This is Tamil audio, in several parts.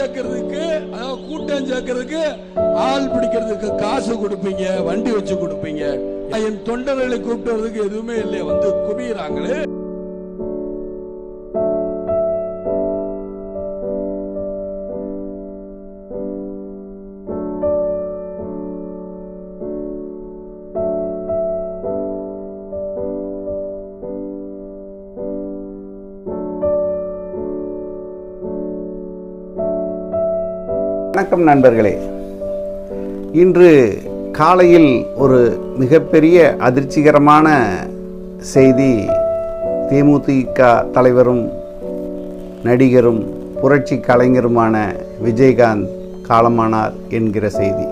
சேர்க்கறதுக்கு அதாவது கூட்டம் சேர்க்கறதுக்கு ஆள் பிடிக்கிறதுக்கு காசு கொடுப்பீங்க வண்டி வச்சு கொடுப்பீங்க. என் தொண்டர்களை கூப்பிட்டுறதுக்கு எதுவுமே இல்லையே வந்து குவியறாங்களே. வணக்கம் நண்பர்களே. இன்று காலையில் ஒரு மிகப்பெரிய அதிர்ச்சிகரமான செய்தி தேமுதிக தலைவரும் நடிகரும் புரட்சி கலைஞருமான விஜயகாந்த் காலமானார் என்கிற செய்தி.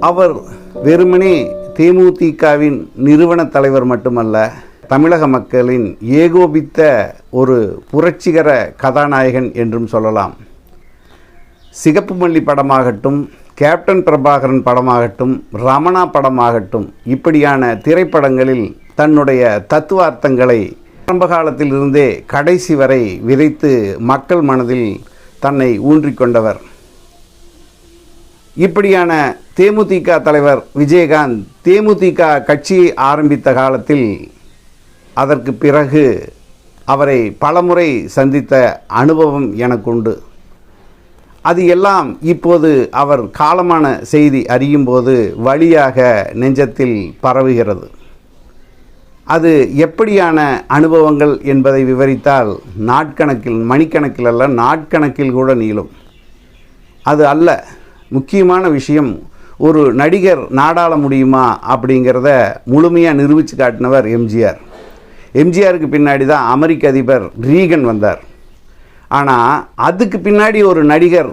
அவர் வெறுமனே தேமுதிகவின் நிறுவன தலைவர் மட்டுமல்ல தமிழக மக்களின் ஏகோபித்த ஒரு புரட்சிகர கதாநாயகன் என்றும் சொல்லலாம். சிகப்பு மல்லி படமாகட்டும் கேப்டன் பிரபாகரன் படமாகட்டும் ரமணா படமாகட்டும் இப்படியான திரைப்படங்களில் தன்னுடைய தத்துவார்த்தங்களை ஆரம்ப காலத்திலிருந்தே கடைசி வரை விதைத்து மக்கள் மனதில் தன்னை ஊன்றிக்கொண்டவர் இப்படியான தேமுதிக தலைவர் விஜயகாந்த் தேமுதிக கட்சி ஆரம்பித்த காலத்தில் அதற்கு பிறகு அவரை பலமுறை சந்தித்த அனுபவம் எனக்கு உண்டு அது எல்லாம் இப்போது அவர் காலமான செய்தி அறியும்போது வழியாக நெஞ்சத்தில் பரவுகிறது. அது எப்படியான அனுபவங்கள் என்பதை விவரித்தால் நாட்கணக்கில் மணிக்கணக்கில் அல்ல நாட்கணக்கில் கூட நீளும். அது அல்ல முக்கியமான விஷயம் ஒரு நடிகர் நாடாள முடியுமா அப்படிங்கிறத முழுமையாக நிரூபித்து காட்டினவர் எம்ஜிஆர். எம்ஜிஆருக்கு பின்னாடி தான் அமெரிக்க அதிபர் ரீகன் வந்தார். ஆனால் அதுக்கு பின்னாடி ஒரு நடிகர்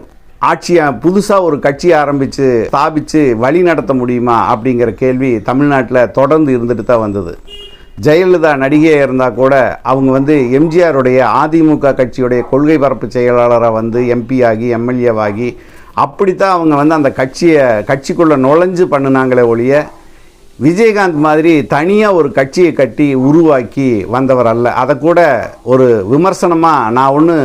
ஆட்சியை புதுசாக ஒரு கட்சி ஆரம்பித்து ஸ்தாபித்து வழி நடத்த முடியுமா அப்படிங்கிற கேள்வி தமிழ்நாட்டில் தொடர்ந்து இருந்துட்டு தான் வந்தது. ஜெயலலிதா நடிகையாக இருந்தால் கூட அவங்க வந்து எம்ஜிஆருடைய அதிமுக கட்சியுடைய கொள்கை பரப்பு செயலாளராக வந்து எம்பி ஆகி எம்எல்ஏவாகி அப்படித்தான் அவங்க வந்து அந்த கட்சியை கட்சிக்குள்ளே நுழைஞ்சு பண்ணினாங்களே ஒழிய விஜயகாந்த் மாதிரி தனியாக ஒரு கட்சியை கட்டி உருவாக்கி வந்தவர் அல்ல. அதை கூட ஒரு விமர்சனமாக நான் ஒன்று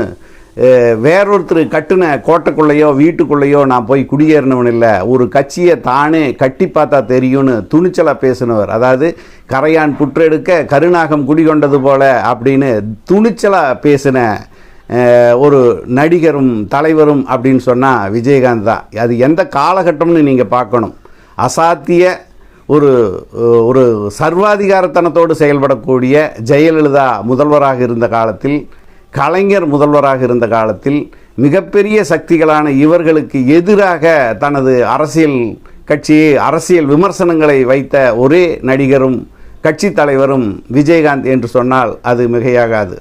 வேறொருத்தர் கட்டின கோட்டைக்குள்ளேயோ வீட்டுக்குள்ளேயோ நான் போய் குடியேறினவன் இல்லை. ஒரு கட்சியை தானே கட்டி பார்த்தா தெரியும்னு துணிச்சலாக பேசினவர். அதாவது கரையான் புற்றெடுக்க கருநாகம் குடிகொண்டது போல அப்படின்னு துணிச்சலாக பேசின ஒரு நடிகரும் தலைவரும் அப்படின்னு சொன்னால் விஜயகாந்த் தான். அது எந்த காலகட்டம்னு நீங்கள் பார்க்கணும். அசாத்திய ஒரு ஒரு சர்வாதிகாரத்தனத்தோடு செயல்படக்கூடிய ஜெயலலிதா முதல்வராக இருந்த காலத்தில் கலைஞர் முதல்வராக இருந்த காலத்தில் மிகப்பெரிய சக்திகளான இவர்களுக்கு எதிராக தனது அரசியல் கட்சி அரசியல் விமர்சனங்களை வைத்த ஒரே நடிகரும் கட்சி தலைவரும் விஜயகாந்த் என்று சொன்னால் அது மிகையாகாது.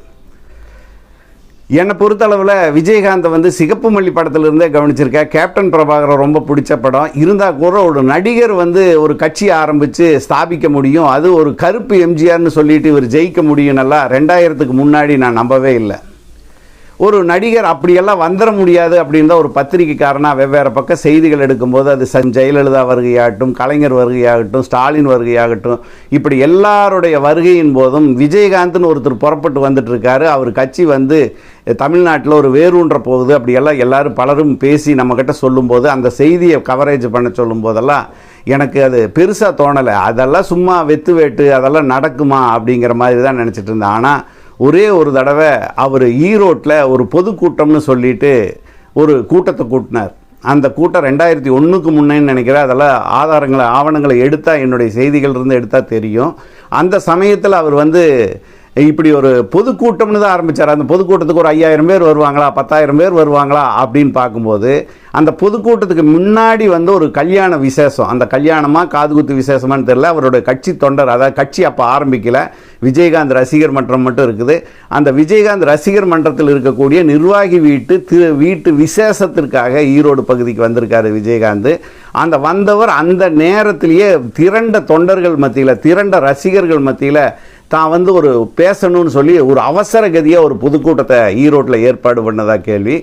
என்னை பொறுத்தளவில் விஜயகாந்தை வந்து சிகப்பு மல்லி படத்திலிருந்தே கவனிச்சிருக்கேன் கேப்டன் பிரபாகரன் ரொம்ப பிடிச்ச படம். இருந்தால் கூட ஒரு நடிகர் வந்து ஒரு கட்சி ஆரம்பித்து ஸ்தாபிக்க முடியும். அது ஒரு கருப்பு எம்ஜிஆர்னு சொல்லிட்டு இவர் ஜெயிக்க முடியும் நல்லா ரெண்டாயிரத்துக்கு முன்னாடி நான் நம்பவே இல்லை. ஒரு நடிகர் அப்படியெல்லாம் வந்துட முடியாது அப்படின்னு தான் ஒரு பத்திரிகைக்காரனாக வெவ்வேறு பக்கம் செய்திகள் எடுக்கும்போது அது சன் ஜெயலலிதா வருகையாகட்டும் கலைஞர் வருகையாகட்டும் ஸ்டாலின் வருகையாகட்டும் இப்படி எல்லாருடைய வருகையின் போதும் விஜயகாந்த்னு ஒருத்தர் புறப்பட்டு வந்துட்டு இருக்காரு அவர் கட்சி வந்து தமிழ்நாட்டில் ஒரு வேரூன்ற போகுது. அப்படியெல்லாம் எல்லாரும் பலரும் பேசி நம்மக்கிட்ட சொல்லும்போது அந்த செய்தியை கவரேஜ் பண்ண சொல்லும் போதெல்லாம் எனக்கு அது பெருசாக தோணலை. அதெல்லாம் சும்மா வெத்து வேட்டு அதெல்லாம் நடக்குமா அப்படிங்கிற மாதிரி தான் நினச்சிட்டு இருந்தேன். ஆனால் ஒரே ஒரு தடவை அவர் ஈரோட்டில் ஒரு பொதுக்கூட்டம்னு சொல்லிட்டு ஒரு கூட்டத்தை கூட்டினார். அந்த கூட்டம் ரெண்டாயிரத்தி ஒன்றுக்கு முன்னேன்னு நினைக்கிறேன். அதெல்லாம் ஆதாரங்களை ஆவணங்களை எடுத்தால் என்னுடைய செய்திகள் இருந்து எடுத்தால் தெரியும். அந்த சமயத்தில் அவர் வந்து இப்படி ஒரு பொதுக்கூட்டம்னு தான் ஆரம்பித்தார் அந்த பொதுக்கூட்டத்துக்கு ஒரு ஐயாயிரம் பேர் வருவாங்களா? பத்தாயிரம் பேர் வருவாங்களா? அப்படின்னு பார்க்கும்போது அந்த பொதுக்கூட்டத்துக்கு முன்னாடி வந்து ஒரு கல்யாண விசேஷம். அந்த கல்யாணமாக காதுகுத்து விசேஷமான்னு தெரில அவருடைய கட்சி தொண்டர் அதாவது கட்சி அப்போ ஆரம்பிக்கல. விஜயகாந்த் ரசிகர் மன்றம் மட்டும் இருக்குது. அந்த விஜயகாந்த் ரசிகர் மன்றத்தில் இருக்கக்கூடிய நிர்வாகி வீட்டு திரு வீட்டு விசேஷத்திற்காக ஈரோடு பகுதிக்கு வந்திருக்காரு விஜயகாந்த். அந்த வந்தவர் அந்த நேரத்திலேயே திரண்ட தொண்டர்கள் மத்தியில் திரண்ட ரசிகர்கள் மத்தியில் தான் வந்து ஒரு பேசணும்னு சொல்லி ஒரு அவசர கதியாக ஒரு பொதுக்கூட்டத்தை ஈரோட்டில் ஏற்பாடு பண்ணதாக கேள்வி.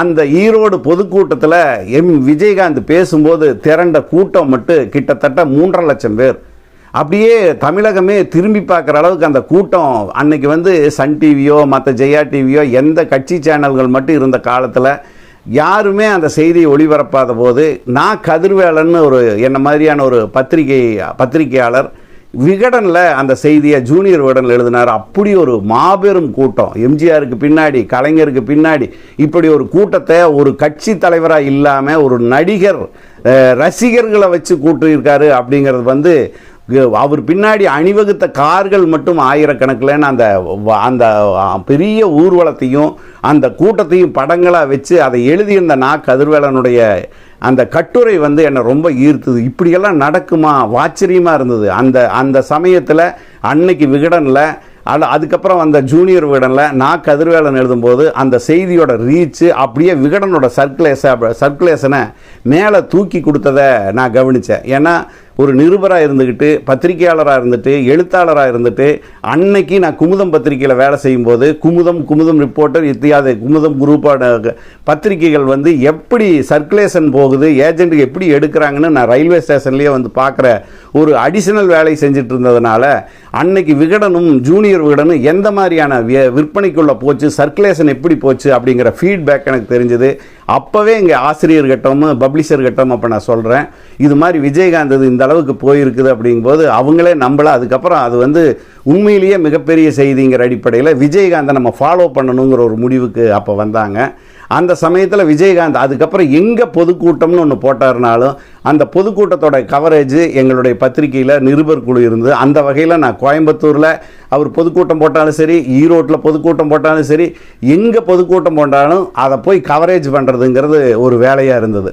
அந்த ஈரோடு பொதுக்கூட்டத்தில் எம் விஜயகாந்த் பேசும்போது திரண்ட கூட்டம் மட்டும் கிட்டத்தட்ட மூன்றரை லட்சம் பேர். அப்படியே தமிழகமே திரும்பி பார்க்குற அளவுக்கு அந்த கூட்டம் அன்னைக்கு வந்து சன் டிவியோ மற்ற ஜெயா டிவியோ எந்த கட்சி சேனல்கள் மட்டும் இருந்த காலத்தில் யாருமே அந்த செய்தியை ஒளிபரப்பாத போது நான் கதிர்வேலன்னு ஒரு என்ன மாதிரியான ஒரு பத்திரிகை பத்திரிகையாளர் விகடனில் அந்த செய்தியை ஜூனியர் விகடனில் எழுதினார். அப்படி ஒரு மாபெரும் கூட்டம். எம்ஜிஆருக்கு பின்னாடி கலைஞருக்கு பின்னாடி இப்படி ஒரு கூட்டத்தை ஒரு கட்சி தலைவராக இல்லாமல் ஒரு நடிகர் ரசிகர்களை வச்சு கூட்டியிருக்காரு அப்படிங்கிறது வந்து அவர் பின்னாடி அணிவகுத்த கார்கள் மட்டும் ஆயிரக்கணக்கில்னு அந்த வ- அந்த பெரிய ஊர்வலத்தையும் அந்த கூட்டத்தையும் படங்களாக வச்சு அதை எழுதியிருந்த நா. கதிர்வேலனுடைய அந்த கட்டுரை வந்து என்னை ரொம்ப ஈர்த்தது. இப்படியெல்லாம் நடக்குமா? ஆச்சரியமாக இருந்தது. அந்த அந்த சமயத்தில் அன்னைக்கு விகடனில் அது அதுக்கப்புறம் அந்த ஜூனியர் விகடனில் நான் கதிர்வேலன் எழுதும்போது அந்த செய்தியோட ரீச்சு அப்படியே விகடனோட சர்க்குலேஷ சர்க்குலேஷனை மேலே தூக்கி கொடுத்ததை நான் கவனித்தேன் ஏன்னா ஒரு நிருபராக இருந்துக்கிட்டு பத்திரிகையாளராக இருந்துட்டு எழுத்தாளராக இருந்துட்டு அன்னைக்கு நான் குமுதம் பத்திரிகையில் வேலை செய்யும்போது குமுதம் குமுதம் ரிப்போர்ட்டர் இத்தியாதி குமுதம் குரூப்பான பத்திரிகைகள் வந்து எப்படி சர்க்குலேஷன் போகுது ஏஜென்ட் எப்படி எடுக்கிறாங்கன்னு நான் ரயில்வே ஸ்டேஷன்லேயே வந்து பார்க்குற ஒரு அடிஷனல் வேலை செஞ்சுட்டு இருந்ததுனால அன்னைக்கு விகடனும் ஜூனியர் விகடனும் எந்த மாதிரியான விற்பனைக்குள்ளே போச்சு சர்க்குலேஷன் எப்படி போச்சு அப்படிங்கிற ஃபீட்பேக் எனக்கு தெரிஞ்சது. அப்போவே இங்கே ஆசிரியர் கட்டம் பப்ளிஷர் கட்டம் அப்போ நான் சொல்கிறேன் இது மாதிரி விஜயகாந்த் இது இந்த அளவுக்கு போயிருக்குது அப்படிங்கும்போது அவங்களே நம்மள அதுக்கப்புறம் அது வந்து உண்மையிலேயே மிகப்பெரிய செய்திங்கிற அடிப்படையில் விஜயகாந்தை நம்ம ஃபாலோ பண்ணணுங்கிற ஒரு முடிவுக்கு அப்போ வந்தாங்க. அந்த சமயத்தில் விஜயகாந்த் அதுக்கப்புறம் எங்கே பொதுக்கூட்டம்னு ஒன்று போட்டாருனாலும் அந்த பொதுக்கூட்டத்தோட கவரேஜ் எங்களுடைய பத்திரிக்கையில் நிருபர் குழு இருந்து அந்த வகையில் நான் கோயம்புத்தூரில் அவர் பொதுக்கூட்டம் போட்டாலும் சரி ஈரோட்டில் பொதுக்கூட்டம் போட்டாலும் சரி எங்கே பொதுக்கூட்டம் போட்டாலும் அதை போய் கவரேஜ் பண்ணுறதுங்கிறது ஒரு வேலையாக இருந்தது.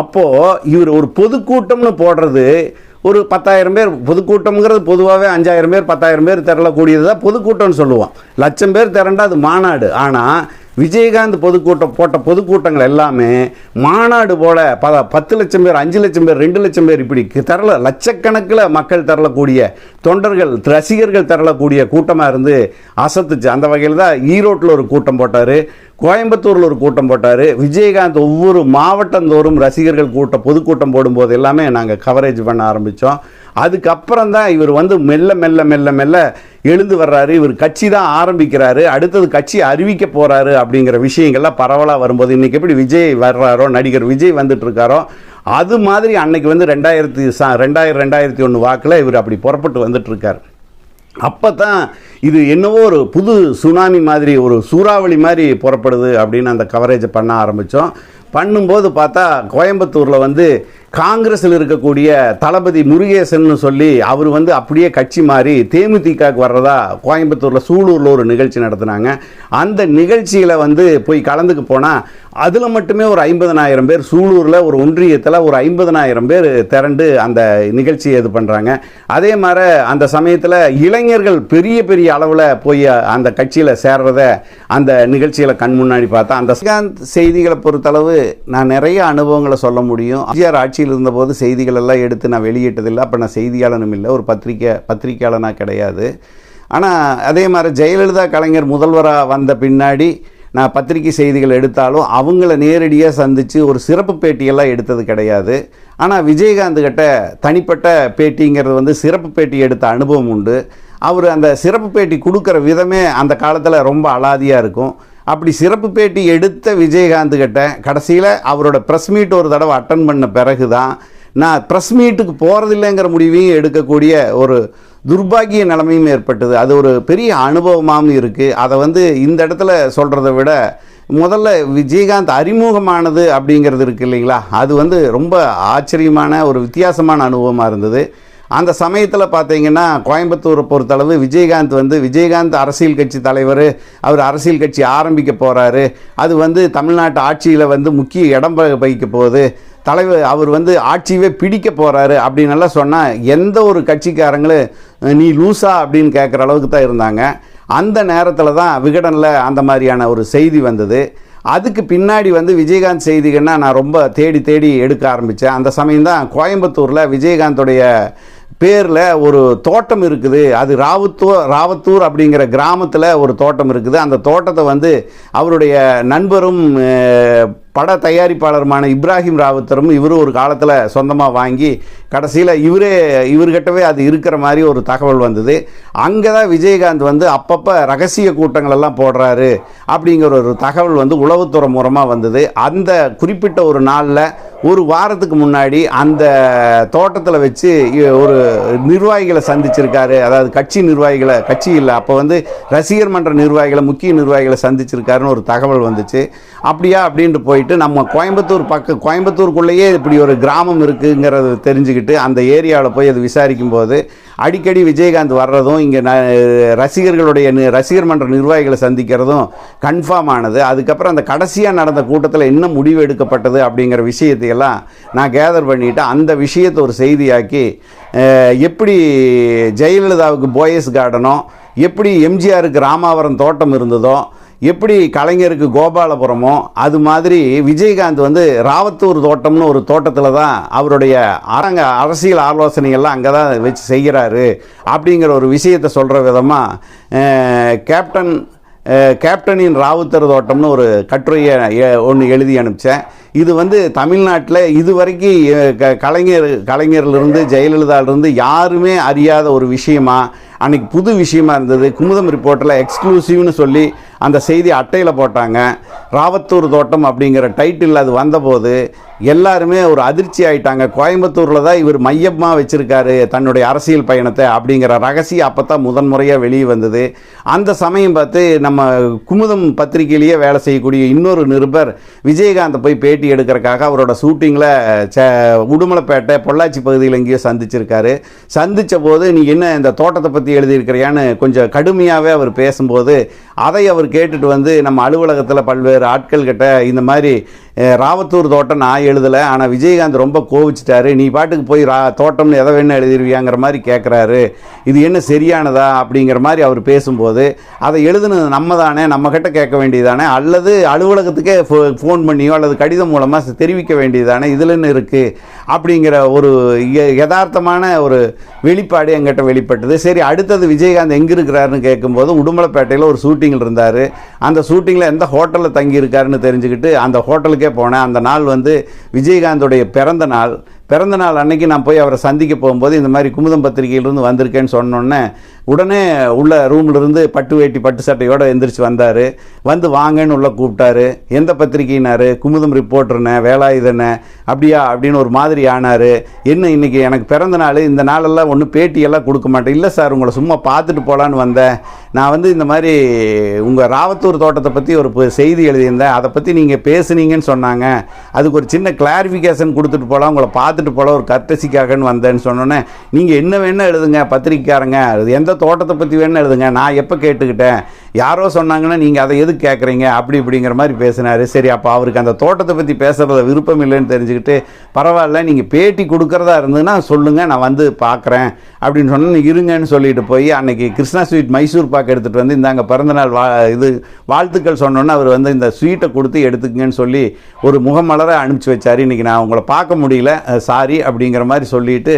அப்போது இவர் ஒரு பொதுக்கூட்டம்னு போடுறது ஒரு பத்தாயிரம் பேர் பொதுக்கூட்டம்ங்கிறது பொதுவாகவே அஞ்சாயிரம் பேர் பத்தாயிரம் பேர் திரளக்கூடியது தான் பொதுக்கூட்டம்னு சொல்லுவோம். லட்சம் பேர் திரண்டா அது மாநாடு. ஆனால் விஜயகாந்த் பொதுக்கூட்டம் போட்ட பொதுக்கூட்டங்கள் எல்லாமே மாநாடு போல ப பத்து லட்சம் பேர் அஞ்சு லட்சம் பேர் ரெண்டு லட்சம் பேர் இப்படி தரல லட்சக்கணக்கில் மக்கள் தரலக்கூடிய தொண்டர்கள் ரசிகர்கள் தரலக்கூடிய கூட்டமாக இருந்து அசத்துச்சு. அந்த வகையில் தான் ஈரோட்டில் ஒரு கூட்டம் போட்டார் கோயம்புத்தூரில் ஒரு கூட்டம் போட்டார். விஜயகாந்த் ஒவ்வொரு மாவட்டந்தோறும் ரசிகர்கள் கூட்டம் பொதுக்கூட்டம் போடும்போது எல்லாமே நாங்கள் கவரேஜ் பண்ண ஆரம்பித்தோம் அதுக்கப்புறம் தான் இவர் வந்து மெல்ல மெல்ல மெல்ல மெல்ல எழுந்து வர்றாரு. இவர் கட்சி தான் ஆரம்பிக்கிறாரு. அடுத்தது கட்சி அறிவிக்க போகிறாரு அப்படிங்கிற விஷயங்கள்லாம் பரவலாக வரும்போது இன்றைக்கி எப்படி விஜய் வர்றாரோ நடிகர் விஜய் வந்துட்டு இருக்காரோ அது மாதிரி அன்னைக்கு வந்து ரெண்டாயிரத்தி சா ரெண்டாயிரம் ரெண்டாயிரத்தி ஒன்று வாக்கில் இவர் அப்படி புறப்பட்டு வந்துட்டுருக்கார். அப்போ தான் இது என்னவோ ஒரு புது சுனாமி மாதிரி ஒரு சூறாவளி மாதிரி புறப்படுது அப்படின்னு அந்த கவரேஜை பண்ண ஆரம்பித்தோம் பண்ணும்போது பார்த்தா கோயம்புத்தூரில் வந்து காங்கிரஸில் இருக்கக்கூடிய தளபதி முருகேசன் சொல்லி அவர் வந்து அப்படியே கட்சி மாறி தேமுதிகக்கு வர்றதா கோயம்புத்தூரில் சூலூரில் ஒரு நிகழ்ச்சி நடத்தினாங்க. அந்த நிகழ்ச்சியில் வந்து போய் கலந்துக்கு போனால் அதில் மட்டுமே ஒரு ஐம்பதனாயிரம் பேர் சூலூரில் ஒரு ஒன்றியத்தில் ஒரு ஐம்பதனாயிரம் பேர் திரண்டு அந்த நிகழ்ச்சியை இது பண்ணுறாங்க அதே மாதிரி அந்த சமயத்தில் இளைஞர்கள் பெரிய பெரிய அளவில் போய் அந்த கட்சியில் சேர்றத அந்த நிகழ்ச்சியில் கண் முன்னாடி பார்த்தா அந்த செய்திகளை பொறுத்தளவு நான் நிறைய அனுபவங்களை சொல்ல முடியும். ஆட்சி ஆட்சியில் இருந்தபோது செய்திகள் எல்லாம் எடுத்து நான் வெளியிட்டதில்லை. அப்போ நான் செய்தியாளனும் இல்லை. ஒரு பத்திரிக்கை பத்திரிக்கையாளனாக கிடையாது. ஆனால் அதே மாதிரி ஜெயலலிதா கலைஞர் முதல்வராக வந்த பின்னாடி நான் பத்திரிக்கை செய்திகள் எடுத்தாலும் அவங்கள நேரடியாக சந்தித்து ஒரு சிறப்பு பேட்டியெல்லாம் எடுத்தது கிடையாது. ஆனால் விஜயகாந்த் கிட்ட தனிப்பட்ட பேட்டிங்கிறது வந்து சிறப்பு பேட்டி எடுத்த அனுபவம் உண்டு. அவர் அந்த சிறப்பு பேட்டி கொடுக்குற விதமே அந்த காலத்தில் ரொம்ப அலாதியாக இருக்கும். அப்படி சிறப்பு பேட்டி எடுத்த விஜயகாந்த் கிட்ட கடைசியில் அவரோட ப்ரெஸ் மீட் ஒரு தடவை அட்டன் பண்ண பிறகு தான் நான் ப்ரெஸ் மீட்டுக்கு போகிறதில்லைங்கிற முடிவையும் எடுக்கக்கூடிய ஒரு துர்பாகிய நிலைமையும் ஏற்பட்டது. அது ஒரு பெரிய அனுபவமாகவும் இருக்குது அதை வந்து இந்த இடத்துல சொல்கிறத விட முதல்ல விஜயகாந்த் அறிமுகமானது அப்படிங்கிறது இருக்கு இல்லைங்களா? அது வந்து ரொம்ப ஆச்சரியமான ஒரு வித்தியாசமான அனுபவமாக இருந்தது. அந்த சமயத்தில் பார்த்தீங்கன்னா கோயம்புத்தூரை பொறுத்தளவு விஜயகாந்த் வந்து விஜயகாந்த் அரசியல் கட்சி தலைவர் அவர் அரசியல் கட்சி ஆரம்பிக்க போகிறாரு அது வந்து தமிழ்நாட்டு ஆட்சியில் வந்து முக்கிய இடம் வகிக்க போகுது. தலைவர் அவர் வந்து ஆட்சியவே பிடிக்க போகிறாரு அப்படின்னு எல்லாம் சொன்னால் எந்த ஒரு கட்சிக்காரங்களும் நீ லூசா அப்படின்னு கேட்குற அளவுக்கு தான் இருந்தாங்க. அந்த நேரத்தில் தான் விகடனில் அந்த மாதிரியான ஒரு செய்தி வந்தது. அதுக்கு பின்னாடி வந்து விஜயகாந்த் செய்திகள்னால் நான் ரொம்ப தேடி தேடி எடுக்க ஆரம்பித்தேன் அந்த சமயம் தான் கோயம்புத்தூரில் விஜயகாந்தோடைய பேரில் ஒரு தோட்டம் இருக்குது. அது ராவுத்தூர் ராவத்தூர் அப்படிங்கிற கிராமத்தில் ஒரு தோட்டம் இருக்குது. அந்த தோட்டத்தை வந்து அவருடைய நண்பரும் பட தயாரிப்பாளருமான இப்ராஹிம் ராவுத்தரும் இவரும் ஒரு காலத்தில் சொந்தமாக வாங்கி கடைசியில் இவரே இவர்கிட்டவே அது இருக்கிற மாதிரி ஒரு தகவல் வந்தது. அங்கே தான் விஜயகாந்த் வந்து அப்பப்போ ரகசிய கூட்டங்கள் எல்லாம் போடுறாரு அப்படிங்கிற ஒரு தகவல் வந்து உளவுத்துறை மூலமாக வந்தது. அந்த குறிப்பிட்ட ஒரு நாளில் ஒரு வாரத்துக்கு முன்னாடி அந்த தோட்டத்தில் வச்சு ஒரு நிர்வாகிகளை சந்திச்சிருக்காரு. அதாவது கட்சி நிர்வாகிகளை கட்சி இல்லை அப்போ வந்து ரசிகர் மன்ற நிர்வாகிகளை முக்கிய நிர்வாகிகளை சந்திச்சிருக்காருன்னு ஒரு தகவல் வந்துச்சு. அப்படியா அப்படின்ட்டு போயிட்டு நம்ம கோயம்புத்தூர் பக்க கோயம்புத்தூருக்குள்ளேயே இப்படி ஒரு கிராமம் இருக்குங்கிறத தெரிஞ்சுக்கிட்டு அந்த ஏரியாவில் போய் அது விசாரிக்கும் போது அடிக்கடி விஜயகாந்த் வர்றதும் இங்கே ரசிகர்களுடைய ரசிகர் மன்ற நிர்வாகிகளை சந்திக்கிறதும் கன்ஃபார்ம் ஆனது. அதுக்கப்புறம் அந்த கடைசியாக நடந்த கூட்டத்தில் என்ன முடிவு எடுக்கப்பட்டது அப்படிங்கிற விஷயத்தையெல்லாம் நான் கேதர் பண்ணிவிட்டு அந்த விஷயத்தை ஒரு செய்தியாக்கி எப்படி ஜெயலலிதாவுக்கு போயஸ் கார்டனோ எப்படி எம்ஜிஆருக்கு ராமாவரம் தோட்டம் இருந்ததோ எப்படி கலைஞருக்கு கோபாலபுரமோ அது மாதிரி விஜயகாந்த் வந்து ராவத்தூர் தோட்டம்னு ஒரு தோட்டத்தில் தான் அவருடைய அரங்க அரசியல் ஆலோசனைகள்லாம் அங்கே தான் வச்சு செய்கிறாரு அப்படிங்கிற ஒரு விஷயத்தை சொல்கிற விதமாக கேப்டன் கேப்டனின் ராவுத்தர் தோட்டம்னு ஒரு கட்டுரையை ஒன்று எழுதி அனுப்பிச்சேன். இது வந்து தமிழ்நாட்டில் இது வரைக்கும் க கலைஞர் கலைஞர்லேருந்து ஜெயலலிதாவிலிருந்து யாருமே அறியாத ஒரு விஷயமா அன்னைக்கு புது விஷயமா இருந்தது. குமுதம் ரிப்போர்ட்டில் எக்ஸ்க்ளூசிவ்னு சொல்லி அந்த செய்தி அட்டையில் போட்டாங்க. ராவத்தூர் தோட்டம் அப்படிங்கிற டைட்டில் அது வந்தபோது எல்லாருமே ஒரு அதிர்ச்சி ஆயிட்டாங்க. கோயம்புத்தூரில் தான் இவர் மையமாக வச்சுருக்காரு தன்னுடைய அரசியல் பயணத்தை அப்படிங்கிற ரகசியம் அப்போ தான் முதன்முறையாக வெளியே வந்தது. அந்த சமயம் பார்த்து நம்ம குமுதம் பத்திரிகையிலேயே வேலை செய்யக்கூடிய இன்னொரு நிருபர் விஜயகாந்தை போய் பேட்டி எடுக்கிறக்காக அவரோட ஷூட்டிங்கில் ச உடுமலைப்பேட்டை பொள்ளாச்சி பகுதியில் எங்கேயோ சந்திச்சிருக்காரு. சந்தித்த போது நீ என்ன இந்த தோட்டத்தை பற்றி எழுதியிருக்கிறியான்னு கொஞ்சம் கடுமையாகவே அவர் பேசும்போது அதை அவர் கேட்டுட்டு வந்து நம்ம அலுவலகத்தில் பல்வேறு ஆட்கள் கிட்ட இந்த மாதிரி ராவத்தூர் தோட்டம் நான் எழுதலை ஆனால் விஜயகாந்த் ரொம்ப கோவிச்சிட்டாரு. நீ பாட்டுக்கு போய் ரா தோட்டம்னு எதை வேணும் எழுதிருவியாங்கிற மாதிரி கேட்குறாரு இது என்ன சரியானதா அப்படிங்கிற மாதிரி அவர் பேசும்போது அதை எழுதுனது நம்ம தானே நம்மக்கிட்ட கேட்க வேண்டியதானே அல்லது அலுவலகத்துக்கே ஃபோ ஃபோன் பண்ணியோ அல்லது கடிதம் மூலமாக தெரிவிக்க வேண்டியதானே இதுலன்னு இருக்குது அப்படிங்கிற ஒரு யதார்த்தமான ஒரு வெளிப்பாடு எங்கிட்ட வெளிப்பட்டது. சரி அடுத்தது விஜயகாந்த் எங்கே இருக்கிறாருன்னு கேட்கும்போது உடுமலைப்பேட்டையில் ஒரு ஷூட்டிங்கில் இருந்தார். அந்த ஷூட்டிங்கில் எந்த ஹோட்டலில் தங்கியிருக்காருன்னு தெரிஞ்சுக்கிட்டு அந்த ஹோட்டலுக்கே போனேன். அந்த நாள் வந்து விஜயகாந்தோடைய பிறந்த நாள். பிறந்த நாள் அன்னைக்கு நான் போய் அவரை சந்திக்க போகும்போது இந்த மாதிரி குமுதம் பத்திரிகையிலேருந்து வந்திருக்கேன்னு சொன்னோன்னே உடனே உள்ள ரூம்லேருந்து பட்டு வேட்டி பட்டு சட்டையோடு எந்திரிச்சு வந்தார். வந்து வாங்கன்னு உள்ள கூப்பிட்டாரு. எந்த பத்திரிகைனாரு? குமுதம் ரிப்போர்ட்டர்னே வேலாயுதனே அப்படியா? அப்படின்னு ஒரு மாதிரி ஆனார். என்ன இன்னைக்கு? எனக்கு பிறந்த நாள் இந்த நாளெல்லாம் ஒன்றும் பேட்டியெல்லாம் கொடுக்க மாட்டேன். இல்லை சார் உங்களை சும்மா பார்த்துட்டு போகலான்னு வந்தேன். நான் வந்து இந்த மாதிரி உங்கள் ராவத்தூர் தோட்டத்தை பற்றி ஒரு செய்தி எழுதியிருந்தேன். அதை பற்றி நீங்கள் பேசுனீங்கன்னு சொன்னாங்க. அதுக்கு ஒரு சின்ன கிளாரிஃபிகேஷன் கொடுத்துட்டு போகலாம் உங்களை பார்த்துட்டு போகலாம் ஒரு கர்த்தசிக்காகன்னு வந்தேன்னு சொன்னோன்னே நீங்கள் என்ன வேணால் எழுதுங்க பத்திரிக்கைக்காரங்க. அது எந்த தோட்டத்தை பற்றி வேணால் எழுதுங்க. நான் எப்போ கேட்டுக்கிட்டேன்? யாரோ சொன்னாங்கன்னா நீங்கள் அதை எதுக்கு கேட்குறீங்க அப்படி இப்படிங்கிற மாதிரி பேசினாரு. சரி அப்போ அவருக்கு அந்த தோட்டத்தை பற்றி பேசுகிறத விருப்பம் இல்லைன்னு தெரிஞ்சுக்கிட்டு பரவாயில்ல நீங்கள் பேட்டி கொடுக்குறதா இருந்ததுன்னா சொல்லுங்கள் நான் வந்து பார்க்குறேன் அப்படின்னு சொன்னா இருங்கன்னு சொல்லிட்டு போய் அன்னைக்கு கிருஷ்ணா ஸ்வீட் மைசூர் பாக்கு எடுத்துகிட்டு வந்து இந்தாங்க பிறந்தநாள் வா இது வாழ்த்துக்கள் சொன்னோன்னே அவர் வந்து இந்த ஸ்வீட்டை கொடுத்து எடுத்துக்கங்கன்னு சொல்லி ஒரு முகமலரை அனுப்பிச்சி வச்சார். இன்றைக்கி நான் உங்களை பார்க்க முடியல சாரி அப்படிங்கிற மாதிரி சொல்லிட்டு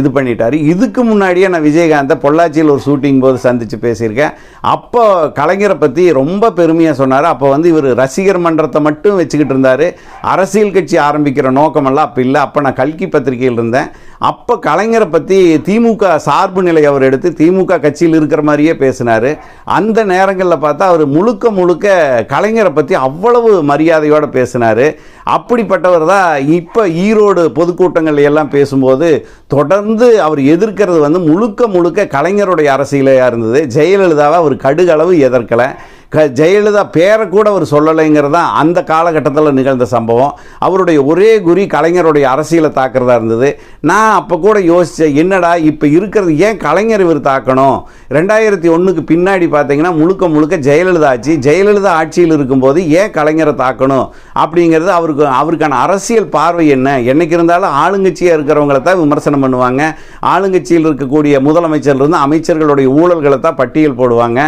இது பண்ணிட்டார். இதுக்கு முன்னாடியே நான் விஜயகாந்தை பொள்ளாச்சியில் ஒரு ஷூட்டிங் போது சந்தித்து பேசியிருக்கேன். அப்போ கலைஞரை பற்றி ரொம்ப பெருமையாக சொன்னார். அப்போ வந்து இவர் ரசிகர் மன்றத்தை மட்டும் வச்சுக்கிட்டு இருந்தார். அரசியல் கட்சி ஆரம்பிக்கிற நோக்கமெல்லாம் அப்போ இல்லை. அப்போ நான் கல்கி பத்திரிகையில் இருந்தேன். அப்போ கலைஞரை பற்றி திமுக சார்பு நிலை அவர் எடுத்து திமுக கட்சியில் இருக்கிற மாதிரியே பேசினார். அந்த நேரங்களில் பார்த்தா அவர் முழுக்க முழுக்க கலைஞரை பற்றி அவ்வளவு மரியாதையோடு பேசினார். அப்படிப்பட்டவர் தான் இப்போ ஈரோடு பொதுக்கூட்டங்கள் எல்லாம் பேசும்போது தொடர்ந்து அவர் எதிர்க்கிறது வந்து முழுக்க முழுக்க கலைஞருடைய அரசியலையாக இருந்தது. ஜெயலலிதாவை அவர் கடுகளவு எதிர்க்கலை. க ஜெயலலிதா பேரை கூட அவர் சொல்லலைங்கிறது தான் அந்த காலகட்டத்தில் நிகழ்ந்த சம்பவம். அவருடைய ஒரே குறி கலைஞருடைய அரசியலை தாக்குறதா இருந்தது. நான் அப்போ கூட யோசித்தேன் என்னடா இப்போ இருக்கிறது ஏன் கலைஞர் இவர் தாக்கணும்? ரெண்டாயிரத்தி ஒன்றுக்கு பின்னாடி பார்த்தீங்கன்னா முழுக்க முழுக்க ஜெயலலிதா ஆட்சி ஜெயலலிதா ஆட்சியில் இருக்கும்போது ஏன் கலைஞரை தாக்கணும்? அப்படிங்கிறது அவருக்கு அவருக்கான அரசியல் பார்வை என்ன? என்னைக்கு இருந்தாலும் ஆளுங்கட்சியாக இருக்கிறவங்கள தான் விமர்சனம் பண்ணுவாங்க. ஆளுங்கட்சியில் இருக்கக்கூடிய முதலமைச்சர்லேருந்து அமைச்சர்களுடைய ஊழல்களை தான் பட்டியல் போடுவாங்க.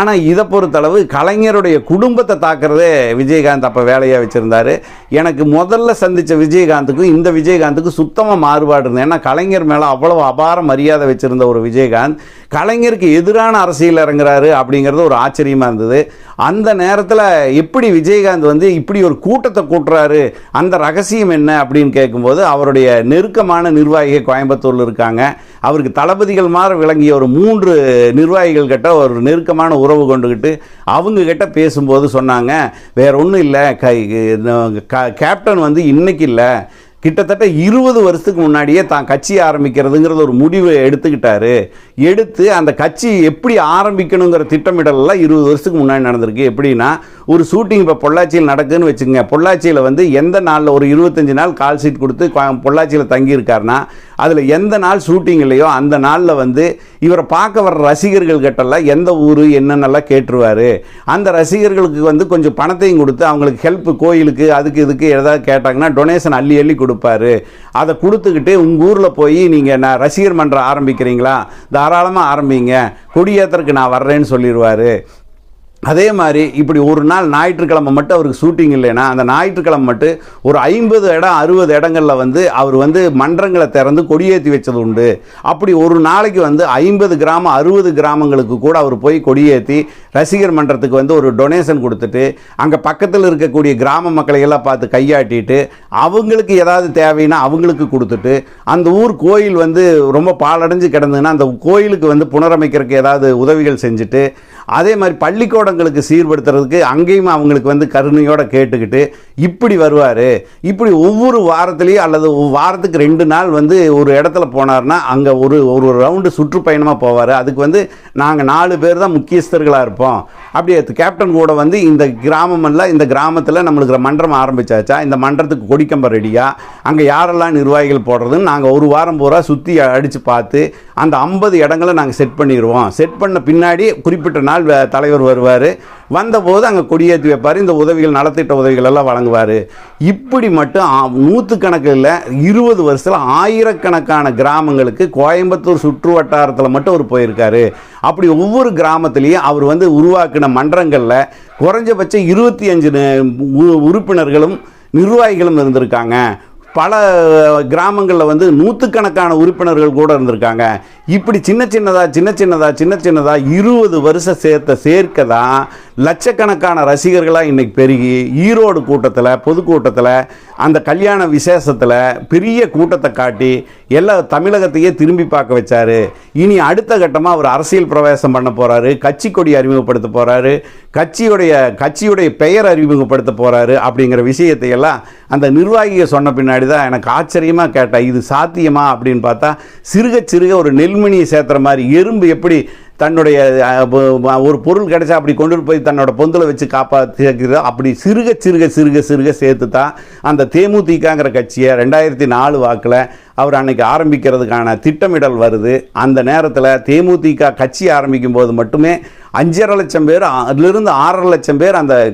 ஆனால் இதை பொறுத்தளவு கலைஞருடைய குடும்பத்தை தாக்குறதே விஜயகாந்த் அப்போ வேலையாக வச்சுருந்தாரு. எனக்கு முதல்ல சந்தித்த விஜயகாந்துக்கும் இந்த விஜயகாந்துக்கும் சுத்தமாக மாறுபாடு இருந்தது. ஏன்னா கலைஞர் மேலே அவ்வளோ அபார மரியாதை வச்சுருந்த ஒரு விஜயகாந்த் கலைஞருக்கு எதிரான அரசியல் இறங்குறாரு அப்படிங்கிறது ஒரு ஆச்சரியமாக இருந்தது. அந்த நேரத்தில் எப்படி விஜயகாந்த் வந்து இப்படி ஒரு கூட்டத்தை கூட்டுறாரு அந்த ரகசியம் என்ன அப்படின்னு கேட்கும்போது அவருடைய நெருக்கமான நிர்வாகிகள் கோயம்புத்தூரில் இருக்காங்க. அவருக்கு தளபதிகள் மாதிரி விளங்கிய ஒரு மூன்று நிர்வாகிகள் கிட்ட ஒரு நெருக்கமான உறவு கொண்டுக்கிட்டு அவங்க கிட்ட பேசும்போது சொன்னாங்க வேற ஒன்றும் இல்லை கேப்டன் வந்து இன்னைக்கு இல்லை. கிட்டத்தட்ட இருபது வருஷத்துக்கு முன்னாடியே தான் கட்சி ஆரம்பிக்கிறதுங்கிறது ஒரு முடிவு எடுத்துக்கிட்டாரு. எடுத்து அந்த கட்சி எப்படி ஆரம்பிக்கணுங்கிற திட்டமிடலாம் இருபது வருஷத்துக்கு முன்னாடி நடந்திருக்கு. எப்படின்னா ஒரு ஷூட்டிங் இப்போ பொள்ளாச்சியில் நடக்குதுன்னு வச்சுக்கோங்க. பொள்ளாச்சியில் வந்து எந்த நாளில் ஒரு இருபத்தஞ்சி நாள் கால் ஷீட் கொடுத்து பொள்ளாச்சியில் தங்கியிருக்காருன்னா அதில் எந்த நாள் ஷூட்டிங் இல்லையோ அந்த நாளில் வந்து இவரை பார்க்க வர்ற ரசிகர்கள் கிட்டலாம் எந்த ஊர் என்னென்னலாம் கேட்டுருவார். அந்த ரசிகர்களுக்கு வந்து கொஞ்சம் பணத்தையும் கொடுத்து அவங்களுக்கு ஹெல்ப் கோயிலுக்கு அதுக்கு இதுக்கு ஏதாவது கேட்டாங்கன்னா டொனேஷன் அள்ளி அள்ளி கொடுப்பாரு. அதை கொடுத்துக்கிட்டு உங்கள் ஊரில் போய் நீங்கள் நான் ரசிகர் மன்றம் ஆரம்பிக்கிறீங்களா? தாராளமாக ஆரம்பிங்க. கொடியேற்றருக்கு நான் வர்றேன்னு சொல்லிடுவார் அதே மாதிரி இப்படி ஒரு நாள் ஞாயிற்றுக்கிழமை மட்டும் அவருக்கு ஷூட்டிங் இல்லைன்னா அந்த ஞாயிற்றுக்கிழமை மட்டும் ஒரு ஐம்பது இடம் அறுபது இடங்களில் வந்து அவர் வந்து மன்றங்களை திறந்து கொடியேற்றி வச்சது உண்டு. அப்படி ஒரு நாளைக்கு வந்து ஐம்பது கிராமம் அறுபது கிராமங்களுக்கு கூட அவர் போய் கொடியேற்றி ரசிகர் மன்றத்துக்கு வந்து ஒரு டொனேஷன் கொடுத்துட்டு அங்கே பக்கத்தில் இருக்கக்கூடிய கிராம மக்களை எல்லாம் பார்த்து கையாட்டிட்டு அவங்களுக்கு ஏதாவது தேவைன்னா அவங்களுக்கு கொடுத்துட்டு அந்த ஊர் கோயில் வந்து ரொம்ப பாழடைஞ்சு கிடந்ததுன்னா அந்த கோயிலுக்கு வந்து புனரமைக்கிறதுக்கு ஏதாவது உதவிகள் செஞ்சுட்டு அதே மாதிரி பள்ளிக்கூடங்களுக்கு சீர்படுத்துறதுக்கு அங்கேயும் அவங்களுக்கு வந்து கருணையோடு கேட்டுக்கிட்டு இப்படி வருவார். இப்படி ஒவ்வொரு வாரத்துலேயும் அல்லது வாரத்துக்கு ரெண்டு நாள் வந்து ஒரு இடத்துல போனார்னா அங்கே ஒரு ஒரு ரவுண்டு சுற்றுப்பயணமாக போவார். அதுக்கு வந்து நாங்கள் நாலு பேர் தான் முக்கியஸ்தர்களாக இருப்போம். அப்படியே கேப்டன் கூட வந்து இந்த கிராமமெல்லாம் இந்த கிராமத்தில் நம்மளுக்கு மன்றம் ஆரம்பிச்சாச்சா இந்த மன்றத்துக்கு கொடிக்கம்ப ரெடியா அங்கே யாரெல்லாம் நிர்வாகிகள் போடுறதுன்னு நாங்கள் ஒரு வாரம் பூரா சுற்றி அடித்து பார்த்து அந்த ஐம்பது இடங்களை நாங்கள் செட் பண்ணிடுவோம் செட் பண்ண பின்னாடி குறிப்பிட்ட நாள் தலைவர் வருவார். வந்தபோது அங்கே கொடியேற்றி வைப்பார். இந்த உதவிகள் நலத்திட்ட உதவிகள் எல்லாம் வழங்குவார். இப்படி மட்டும் நூற்றுக்கணக்கில் இருபது வருஷத்தில் ஆயிரக்கணக்கான கிராமங்களுக்கு கோயம்புத்தூர் சுற்று வட்டாரத்தில் மட்டும் அவர் போயிருக்காரு. அப்படி ஒவ்வொரு கிராமத்துலேயும் அவர் வந்து உருவாக்கின மன்றங்களில் குறைஞ்சபட்சம் இருபத்தி அஞ்சு உறுப்பினர்களும் நிர்வாகிகளும் இருந்திருக்காங்க. பல கிராமங்களில் வந்து நூற்றுக்கணக்கான உறுப்பினர்கள் கூட இருந்திருக்காங்க. இப்படி சின்ன சின்னதாக சின்ன சின்னதாக சின்ன சின்னதாக இருபது வருஷம் சேர்த்த சேர்க்க தான் லட்சக்கணக்கான ரசிகர்களாக இன்னைக்கு பெருகி ஈரோடு கூட்டத்தில் பொதுக்கூட்டத்தில் அந்த கல்யாண விசேஷத்தில் பெரிய கூட்டத்தை காட்டி எல்லா தமிழகத்தையே திரும்பி பார்க்க வச்சார். இனி அடுத்த கட்டமாக அவர் அரசியல் பிரவேசம் பண்ண போகிறாரு கட்சி கொடி அறிமுகப்படுத்த போகிறாரு கட்சியுடைய கட்சியுடைய பெயர் அறிமுகப்படுத்த போகிறாரு அப்படிங்கிற விஷயத்தை எல்லாம் அந்த நிர்வாகியை சொன்ன பின்னாடி தான் எனக்கு ஆச்சரியமாக கேட்டேன் இது சாத்தியமா அப்படின்னு பார்த்தா சிறுக சிறுக ஒரு நெல்மணியை சேர்த்துற மாதிரி எறும்பு எப்படி தன்னுடைய ஒரு பொருள் கிடைச்சா அப்படி கொண்டு போய் தன்னோட பொந்தில் வச்சு காப்பாற்றிக்கிறது அப்படி சிறுக சிறுக சிறுக சிறுக சேர்த்து தான் அந்த தேமுதிகங்கிற கட்சியை ரெண்டாயிரத்தி நாலு வாக்கில் அவர் அன்னைக்கு ஆரம்பிக்கிறதுக்கான திட்டமிடல் வருது. அந்த நேரத்தில் தேமுதிக கட்சி ஆரம்பிக்கும் போது மட்டுமே அஞ்சரை லட்சம் பேர் அதிலிருந்து ஆறரை லட்சம் பேர் அந்த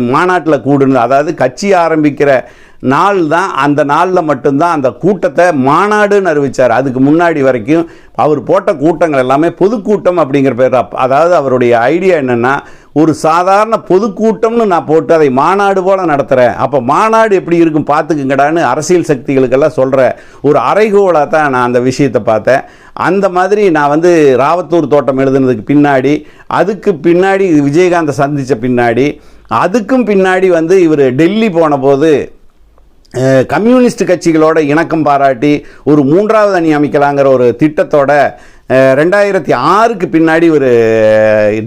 மாநாட்டில் கூடுனது அதாவது கட்சி ஆரம்பிக்கிற நாள் தான் அந்த நாளில் மட்டும்தான் அந்த கூட்டத்தை மாநாடுன்னு அறிவிச்சார். அதுக்கு முன்னாடி வரைக்கும் அவர் போட்ட கூட்டங்கள் எல்லாமே பொதுக்கூட்டம் அப்படிங்கிற பேர் அதாவது அவருடைய ஐடியா என்னென்னா ஒரு சாதாரண பொதுக்கூட்டம்னு நான் போட்டு அதை மாநாடு போல் நடத்துகிறேன் அப்போ மாநாடு எப்படி இருக்கும் பார்த்துக்குங்கடான்னு அரசியல் சக்திகளுக்கெல்லாம் சொல்கிற ஒரு அரைகோலாக தான் நான் அந்த விஷயத்தை பார்த்தேன். அந்த மாதிரி நான் வந்து ராவத்தூர் தோட்டம் எழுதுனதுக்கு பின்னாடி அதுக்கு பின்னாடி விஜயகாந்தை சந்தித்த பின்னாடி அதுக்கும் பின்னாடி வந்து இவர் டெல்லி போன போது கம்யூனிஸ்ட் கட்சிகளோட இணக்கம் பாராட்டி ஒரு மூன்றாவது அணி அமைக்கலாங்கிற ஒரு திட்டத்தோட ரெண்டாயிரத்தி ஆறுக்கு பின்னாடி ஒரு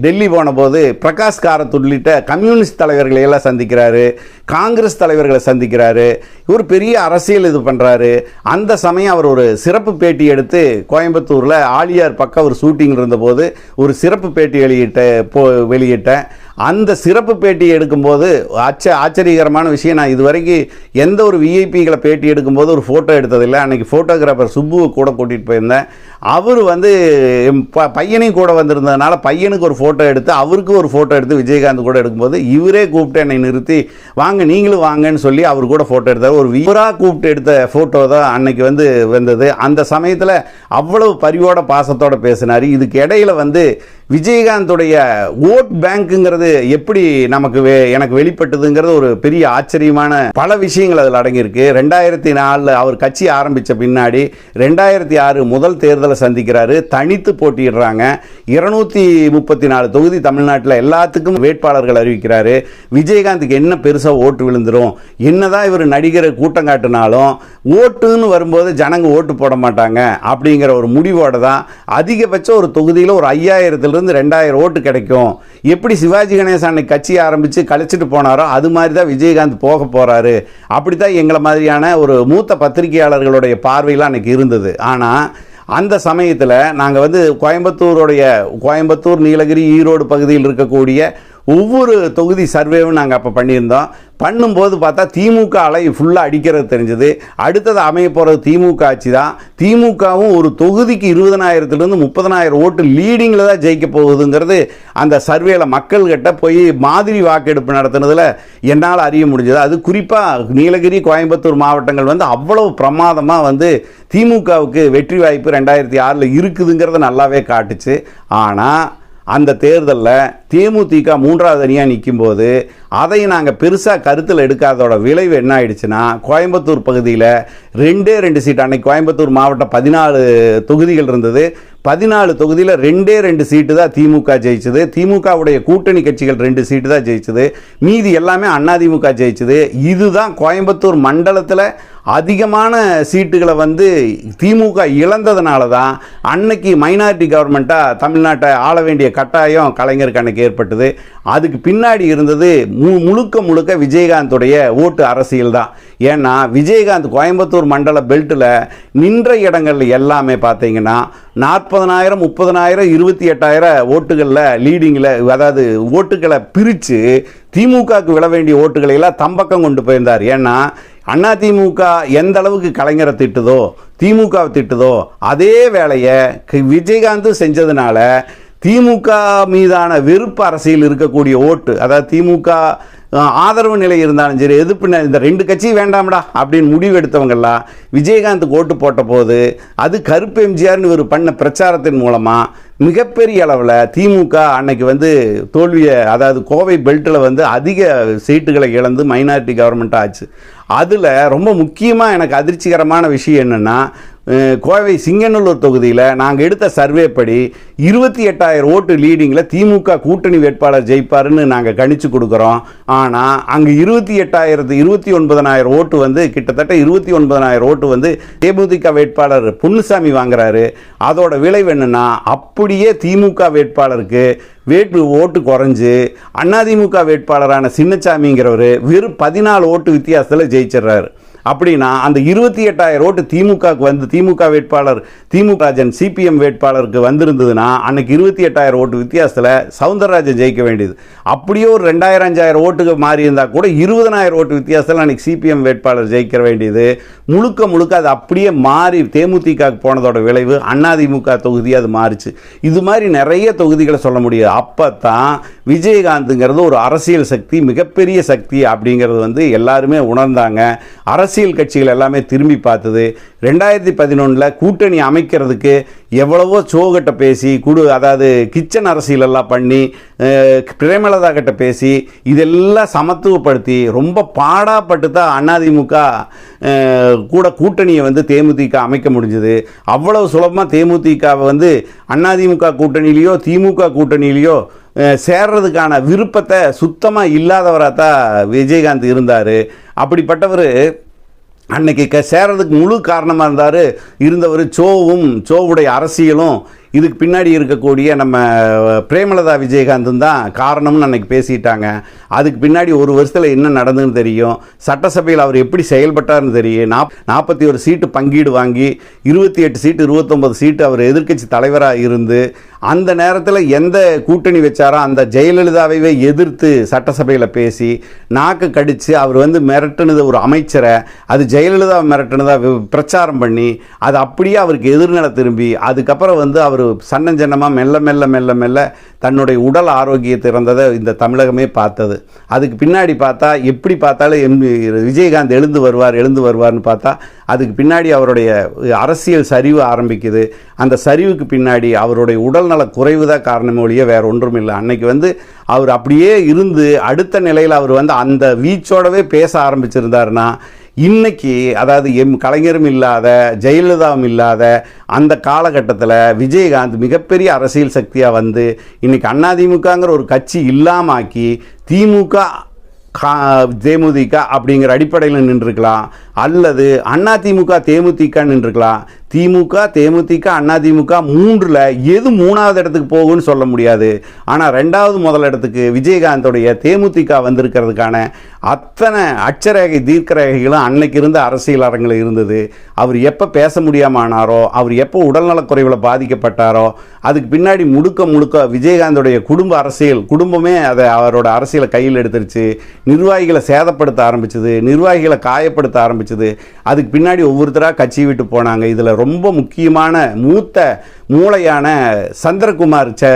டெல்லி போன போது பிரகாஷ் காரத் உள்ளிட்ட கம்யூனிஸ்ட் தலைவர்களை எல்லாம் சந்திக்கிறாரு காங்கிரஸ் தலைவர்களை சந்திக்கிறாரு இவர் பெரிய அரசியல் இது பண்ணுறாரு அந்த சமயம் அவர் ஒரு சிறப்பு பேட்டி எடுத்து கோயம்புத்தூரில் ஆலியார் பக்கம் ஒரு ஷூட்டிங் இருந்தபோது ஒரு சிறப்பு பேட்டி வெளியிட்ட போ வெளியிட்டேன் அந்த சிறப்பு பேட்டி எடுக்கும்போது ஆச்ச ஆச்சரியகரமான விஷயம். நான் இதுவரைக்கும் எந்த ஒரு விஐபிகளை பேட்டி எடுக்கும்போது ஒரு ஃபோட்டோ எடுத்ததில்லை. அன்றைக்கி ஃபோட்டோகிராஃபர் சுப்புவை கூட கூட்டிகிட்டு போயிருந்தேன். அவர் வந்து ப- பையனையும் கூட வந்திருந்ததுனால பையனுக்கு ஒரு ஃபோட்டோ எடுத்து அவருக்கு ஒரு ஃபோட்டோ எடுத்து விஜயகாந்த் கூட எடுக்கும்போது இவரே கூப்பிட்டு என்னை நிறுத்தி வாங்க நீங்களும் வாங்கன்னு சொல்லி அவர் கூட ஃபோட்டோ எடுத்தார். ஒரு இவராக கூப்பிட்டு எடுத்த ஃபோட்டோ தான் அன்னைக்கு வந்து வந்தது. அந்த சமயத்தில் அவ்வளவு பரிவோட பாசத்தோடு பேசினார். இதுக்கு இடையில வந்து விஜயகாந்துடைய ஓட் பேங்க்குங்கிறது எப்படி நமக்கு எனக்கு வெளிப்பட்டதுங்கிறது ஒரு பெரிய ஆச்சரியமான பல விஷயங்கள் அதில் அடங்கியிருக்கு. ரெண்டாயிரத்தி நாலில் அவர் கட்சி ஆரம்பித்த பின்னாடி ரெண்டாயிரத்தி ஆறு முதல் தேர்தலை சந்திக்கிறாரு. தனித்து போட்டியிடுறாங்க. இருநூத்தி முப்பத்தி நாலு தொகுதி தமிழ்நாட்டில் எல்லாத்துக்கும் வேட்பாளர்கள் அறிவிக்கிறாரு. விஜயகாந்துக்கு என்ன பெருசாக ஓட்டு விழுந்துரும்? என்னதான் இவர் நடிகரை கூட்டம் காட்டினாலும் ஓட்டுன்னு வரும்போது ஜனங்க ஓட்டு போட மாட்டாங்க அப்படிங்கிற ஒரு முடிவோட தான் அதிகபட்சம் ஒரு தொகுதியில் ஒரு வந்து ரெண்டாயிரம் ஓட்டு கிடைக்கும். எப்படி சிவாஜி கணேசன் அன்னைக்கு கட்சி ஆரம்பித்து கழிச்சிட்டு போனாரோ அது மாதிரி தான் விஜயகாந்த் போக போகிறாரு அப்படி தான் எங்களை மாதிரியான ஒரு மூத்த பத்திரிகையாளர்களுடைய பார்வையில் அன்றைக்கி இருந்தது. ஆனால் அந்த சமயத்தில் நாங்கள் வந்து கோயம்புத்தூருடைய கோயம்புத்தூர் நீலகிரி ஈரோடு பகுதியில் இருக்கக்கூடிய ஒவ்வொரு தொகுதி சர்வேவும் நாங்கள் அப்போ பண்ணியிருந்தோம். பண்ணும்போது பார்த்தா திமுக அலை ஃபுல்லாக அடிக்கிறது தெரிஞ்சது. அடுத்தது அமைய போகிறது திமுக ஆட்சி தான். திமுகவும் ஒரு தொகுதிக்கு இருபதனாயிரத்துலேருந்து முப்பதனாயிரம் ஓட்டு லீடிங்கில் தான் ஜெயிக்க போகுதுங்கிறது அந்த சர்வேல மக்கள்கிட்ட போய் மாதிரி வாக்கெடுப்பு நடத்துனதில் என்னால் அறிய முடிஞ்சது. அது குறிப்பாக நீலகிரி கோயம்புத்தூர் மாவட்டங்கள் வந்து அவ்வளவு பிரமாதமாக வந்து திமுகவுக்கு வெற்றி வாய்ப்பு ரெண்டாயிரத்தி ஆறில் இருக்குதுங்கிறத நல்லாவே காட்டுச்சு. ஆனால் அந்த தேர்தலில் தேமுதிக மூன்றாவது அணியாக நிற்கும்போது அதை நாங்கள் பெருசாக கருத்தில் எடுக்காதோட விளைவு என்ன ஆயிடுச்சுன்னா கோயம்புத்தூர் பகுதியில் ரெண்டே ரெண்டு சீட் அன்னைக்கு கோயம்புத்தூர் மாவட்டம் பதினாலு தொகுதிகள் இருந்தது. பதினாலு தொகுதியில் ரெண்டே ரெண்டு சீட்டு தான் திமுக ஜெயிச்சது. திமுகவுடைய கூட்டணி கட்சிகள் ரெண்டு சீட்டு தான் ஜெயிச்சது. மீதி எல்லாமே அதிமுக ஜெயிச்சது. இதுதான் கோயம்புத்தூர் மண்டலத்தில் அதிகமான சீட்டுகளை வந்து திமுக இழந்ததுனால தான் அன்னைக்கு மைனாரிட்டி கவர்மெண்ட்டாக தமிழ்நாட்டை ஆள வேண்டிய கட்டாயம் கலைஞருக்கு அன்னைக்கு ஏற்பட்டது. அதுக்கு பின்னாடி இருந்தது மு முழுக்க முழுக்க விஜயகாந்துடைய ஓட்டு அரசியல் தான். ஏன்னா விஜயகாந்த் கோயம்புத்தூர் மண்டல பெல்ட்டில் நின்ற இடங்கள்ல எல்லாமே பார்த்தீங்கன்னா நாற்பதனாயிரம் முப்பதனாயிரம் இருபத்தி எட்டாயிரம் ஓட்டுகளில் லீடிங்கில் அதாவது ஓட்டுகளை பிரித்து திமுகவுக்கு விழ வேண்டிய ஓட்டுகளை எல்லாம் தம்பக்கம் கொண்டு போயிருந்தார். ஏன்னா அண்ணா திமுக எந்த அளவுக்கு கலைஞரை திட்டுதோ திமுகவை திட்டுதோ அதே வேலையை க- விஜயகாந்தும் செஞ்சதுனால திமுக மீதான வெறுப்பு அரசியல் இருக்கக்கூடிய ஓட்டு அதாவது திமுக ஆதரவு நிலை இருந்தாலும் சரி எதிர்ப்பு இந்த ரெண்டு கட்சியும் வேண்டாம்டா அப்படின்னு முடிவு எடுத்தவங்கெல்லாம் விஜயகாந்த் ஓட்டு போட்ட போது அது கருப்பு எம்ஜிஆர்னு இவர் பண்ண பிரச்சாரத்தின் மூலமாக மிகப்பெரிய அளவில் திமுக அன்னைக்கு வந்து தோல்வியை அதாவது கோவை பெல்ட்டில் வந்து அதிக சீட்டுகளை இழந்து மைனாரிட்டி கவர்மெண்ட் ஆச்சு. அதில் ரொம்ப முக்கியமாக எனக்கு அதிர்ச்சிகரமான விஷயம் என்னென்னா கோவை சிங்கநல்லூர் தொகுதியில் நாங்கள் எடுத்த சர்வே படி இருபத்தி எட்டாயிரம் ஓட்டு லீடிங்கில் திமுக கூட்டணி வேட்பாளர் ஜெயிப்பாருன்னு நாங்கள் கணிச்சு கொடுக்குறோம். ஆனால் அங்கே இருபத்தி எட்டாயிரத்து இருபத்தி ஒன்பதனாயிரம் ஓட்டு வந்து கிட்டத்தட்ட இருபத்தி ஒன்பதனாயிரம் ஓட்டு வந்து தேமுதிக வேட்பாளர் புன்னுசாமி வாங்குறாரு. அதோட விளைவு என்னென்னா அப்படியே திமுக வேட்பாளருக்கு வேட்பு ஓட்டு குறைஞ்சு அதிமுக வேட்பாளரான சின்னச்சாமிங்கிறவர் வெறும் பதினாலு ஓட்டு வித்தியாசத்தில் ஜெயிச்சிடுறாரு. அப்படின்னா அந்த இருபத்தி எட்டாயிரம் ஓட்டு திமுகவுக்கு வந்து திமுக வேட்பாளர் திமுக ராஜன் சிபிஎம் வேட்பாளருக்கு வந்திருந்ததுன்னா அன்னைக்கு இருபத்தி எட்டாயிரம் ஓட்டு வித்தியாசத்தில் சவுந்தரராஜன் ஜெயிக்க வேண்டியது. அப்படியே ஒரு ரெண்டாயிரம் அஞ்சாயிரம் ஓட்டுக்கு மாறி இருந்தால் கூட இருபதனாயிரம் ஓட்டு வித்தியாசத்தில் அன்னைக்கு சிபிஎம் வேட்பாளர் ஜெயிக்க வேண்டியது. முழுக்க முழுக்க அது அப்படியே மாறி தேமுதிகவுக்கு போனதோட விளைவு அதிமுக தொகுதி அது மாறிச்சு. இது மாதிரி நிறைய தொகுதிகளை சொல்ல முடியாது. அப்போ தான் விஜயகாந்துங்கிறது ஒரு அரசியல் சக்தி மிகப்பெரிய சக்தி அப்படிங்கிறது வந்து எல்லாருமே உணர்ந்தாங்க. அரசு அரசியல் கட்சிகள் எல்லாமே திரும்பி பார்த்தது. ரெண்டாயிரத்தி பதினொன்றில் கூட்டணி அமைக்கிறதுக்கு எவ்வளவோ சோகிட்ட பேசி குடு அதாவது கிச்சன் அரசியலெல்லாம் பண்ணி பிரேமலதா கிட்ட பேசி இதெல்லாம் சமத்துவப்படுத்தி ரொம்ப பாடாப்பட்டு தான் அதிமுக கூட கூட்டணியை வந்து தேமுதிக அமைக்க முடிஞ்சது. அவ்வளவு சுலபமாக தேமுதிகவை வந்து அதிமுக கூட்டணியிலையோ திமுக கூட்டணியிலையோ சேர்றதுக்கான விருப்பத்தை சுத்தமாக இல்லாதவராக தான் விஜயகாந்த் இருந்தார். அப்படிப்பட்டவர் அன்னைக்கு க சேரதுக்கு முழு காரணமாக இருந்தார். இருந்தவர் சோவும் சோவுடைய அரசியலும் இதுக்கு பின்னாடி இருக்கக்கூடிய நம்ம பிரேமலதா விஜயகாந்தன் தான் காரணம்னு அன்னைக்கு பேசிட்டாங்க. அதுக்கு பின்னாடி ஒரு வருஷத்தில் என்ன நடந்துன்னு தெரியும். சட்டசபையில் அவர் எப்படி செயல்பட்டார்னு தெரியும். நாப் நாற்பத்தி ஒரு சீட்டு பங்கீடு வாங்கி இருபத்தி எட்டு சீட்டு இருபத்தொம்பது சீட்டு அவர் எதிர்க்கட்சி தலைவராக இருந்து அந்த நேரத்தில் எந்த கூட்டணி வச்சாரோ அந்த ஜெயலலிதாவை எதிர்த்து சட்டசபையில் பேசி நாக்கு கடித்து அவர் வந்து மிரட்டுனது ஒரு அமைச்சரை அது ஜெயலலிதா மிரட்டுனதாக பிரச்சாரம் பண்ணி அது அப்படியே அவருக்கு எதிர்நிலை திரும்பி அதுக்கப்புறம் வந்து அவர் சன்னஞ்சன்னமாக மெல்ல மெல்ல மெல்ல மெல்ல தன்னுடைய உடல் ஆரோக்கியத்தை இறந்ததை இந்த தமிழகமே பார்த்தது. அதுக்கு பின்னாடி பார்த்தா எப்படி பார்த்தாலும் எம் விஜயகாந்த் எழுந்து வருவார் எழுந்து வருவார்னு பார்த்தா அதுக்கு பின்னாடி அவருடைய அரசியல் சரிவு ஆரம்பிக்குது. அந்த சரிவுக்கு பின்னாடி அவருடைய உடல்நல குறைவு தான் காரணமே ஒழிய வேறு ஒன்றும் இல்லை. அன்னைக்கு வந்து அவர் அப்படியே இருந்து அடுத்த நிலையில் அவர் வந்து அந்த வீச்சோடவே பேச ஆரம்பிச்சிருந்தாருன்னா இன்னைக்கு அதாவது எம் கலைஞரும் இல்லாத ஜெயலலிதாவும் இல்லாத அந்த காலகட்டத்தில் விஜயகாந்த் மிகப்பெரிய அரசியல் சக்தியாக வந்து இன்றைக்கி அதிமுகங்கிற ஒரு கட்சி இல்லாமாக்கி திமுக கா தேமுதிக அப்படிங்கிற அடிப்படையில் நின்றுருக்கலாம். அல்லது அதிமுக தேமுதிக நின்றுருக்கலாம். திமுக தேமுதிக அதிமுக மூன்றில் எது மூணாவது இடத்துக்கு போகும்னு சொல்ல முடியாது. ஆனால் ரெண்டாவது முதல் இடத்துக்கு விஜயகாந்தோடைய தேமுதிக வந்திருக்கிறதுக்கான அத்தனை அச்சரேகை தீர்க்கரேகைகளும் அன்னைக்கு இருந்த அரசியல் அரங்கில் இருந்தது. அவர் எப்போ பேச முடியாம ஆனாரோ அவர் எப்போ உடல்நலக்குறைவில் பாதிக்கப்பட்டாரோ அதுக்கு பின்னாடி முழுக்க முழுக்க விஜயகாந்தோடைய குடும்ப அரசியல் குடும்பமே அதை அவரோட அரசியலை கையில் எடுத்துருச்சு. நிர்வாகிகளை சேதப்படுத்த ஆரம்பிச்சது நிர்வாகிகளை காயப்படுத்த ஆரம்பிச்சது. அதுக்கு பின்னாடி ஒவ்வொருத்தராக கட்சி விட்டு போனாங்க. இதில் ரொம்ப ரொம்ப முக்கியமான மூத்த மூளையான சந்திரகுமார் ச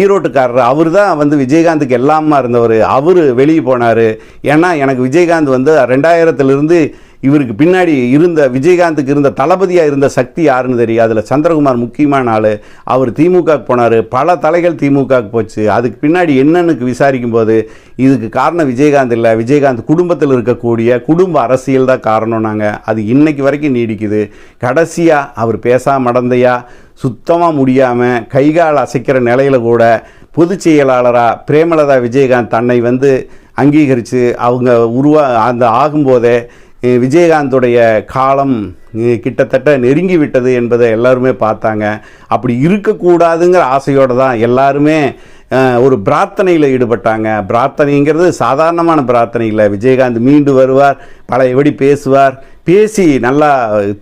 ஈரோட்டுக்காரர். அவர் தான் வந்து விஜயகாந்துக்கு எல்லாமா இருந்தவர். அவர் வெளியே போனார். ஏன்னா எனக்கு விஜயகாந்த் வந்து ரெண்டாயிரத்துலேருந்து இவருக்கு பின்னாடி இருந்த விஜயகாந்துக்கு இருந்த தளபதியாக இருந்த சக்தி யாருன்னு தெரியும் அதில் சந்திரகுமார் முக்கியமான ஆள். அவர் திமுக போனார். பல தலைகள் திமுகவுக்கு போச்சு. அதுக்கு பின்னாடி என்னன்னு விசாரிக்கும் போது இதுக்கு காரணம் விஜயகாந்த் இல்லை. விஜயகாந்த் குடும்பத்தில் இருக்கக்கூடிய குடும்ப அரசியல் தான் காரணம் நாங்கள் அது இன்னைக்கு வரைக்கும் நீடிக்குது. கடைசியாக அவர் பேசாம மடந்தையா சுத்தமாக முடியாமல் கைகால் அசைக்கிற நிலையில கூட பொதுச் செயலாளராக பிரேமலதா விஜயகாந்த் தன்னை வந்து அங்கீகரித்து அவங்க உருவா அந்த ஆகும்போதே விஜயகாந்துடைய காலம் கிட்டத்தட்ட நெருங்கி விட்டது என்பதை எல்லாருமே பார்த்தாங்க. அப்படி இருக்கக்கூடாதுங்கிற ஆசையோடு தான் எல்லாருமே ஒரு பிரார்த்தனையில் ஈடுபட்டாங்க. பிரார்த்தனைங்கிறது சாதாரணமான பிரார்த்தனை இல்லை. விஜயகாந்த் மீண்டு வருவார் பழையபடி பேசுவார். பேசி நல்லா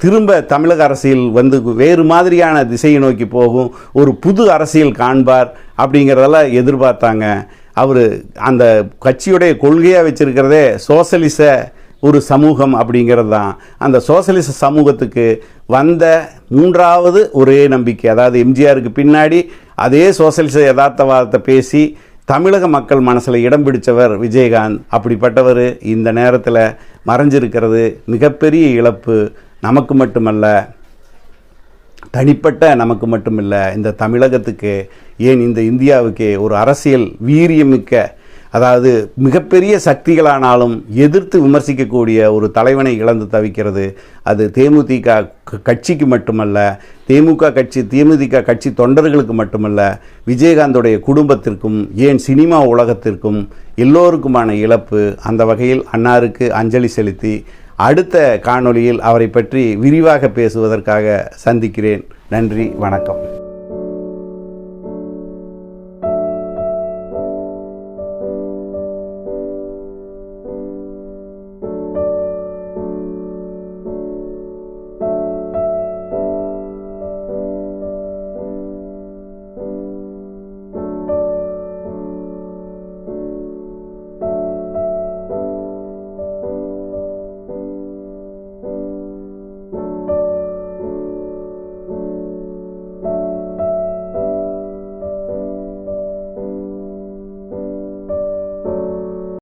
திரும்ப தமிழக அரசியல் வந்து வேறு மாதிரியான திசையை நோக்கி போகும். ஒரு புது அரசியல் காண்பார் அப்படிங்கிறதெல்லாம் எதிர்பார்த்தாங்க. அவர் அந்த கட்சியுடைய கொள்கையாக வச்சுருக்கிறதே சோசலிச ஒரு சமூகம் அப்படிங்கிறது தான். அந்த சோசலிச சமூகத்துக்கு வந்த மூன்றாவது ஒரே நம்பிக்கை. அதாவது எம்ஜிஆருக்கு பின்னாடி அதே சோசலிச யதார்த்தவாதத்தை பேசி தமிழக மக்கள் மனசில் இடம் பிடித்தவர் விஜயகாந்த். அப்படிப்பட்டவர் இந்த நேரத்தில் மறைஞ்சிருக்கிறது மிகப்பெரிய இழப்பு நமக்கு மட்டுமல்ல தனிப்பட்ட நமக்கு மட்டுமில்லை இந்த தமிழகத்துக்கு ஏன் இந்த இந்தியாவுக்கே ஒரு அரசியல் வீரியமிக்க அதாவது மிகப்பெரிய சக்திகளானாலும் எதிர்த்து விமர்சிக்கக்கூடிய ஒரு தலைவனை இழந்து தவிக்கிறது. அது தேமுதிக கட்சிக்கு மட்டுமல்ல தேமுக கட்சி தேமுதிக கட்சி தொண்டர்களுக்கு மட்டுமல்ல விஜயகாந்தோடைய குடும்பத்திற்கும் ஏன் சினிமா உலகத்திற்கும் எல்லோருக்குமான இழப்பு. அந்த வகையில் அன்னாருக்கு அஞ்சலி செலுத்தி அடுத்த காணொளியில் அவரை பற்றி விரிவாக பேசுவதற்காக சந்திக்கிறேன். நன்றி வணக்கம்.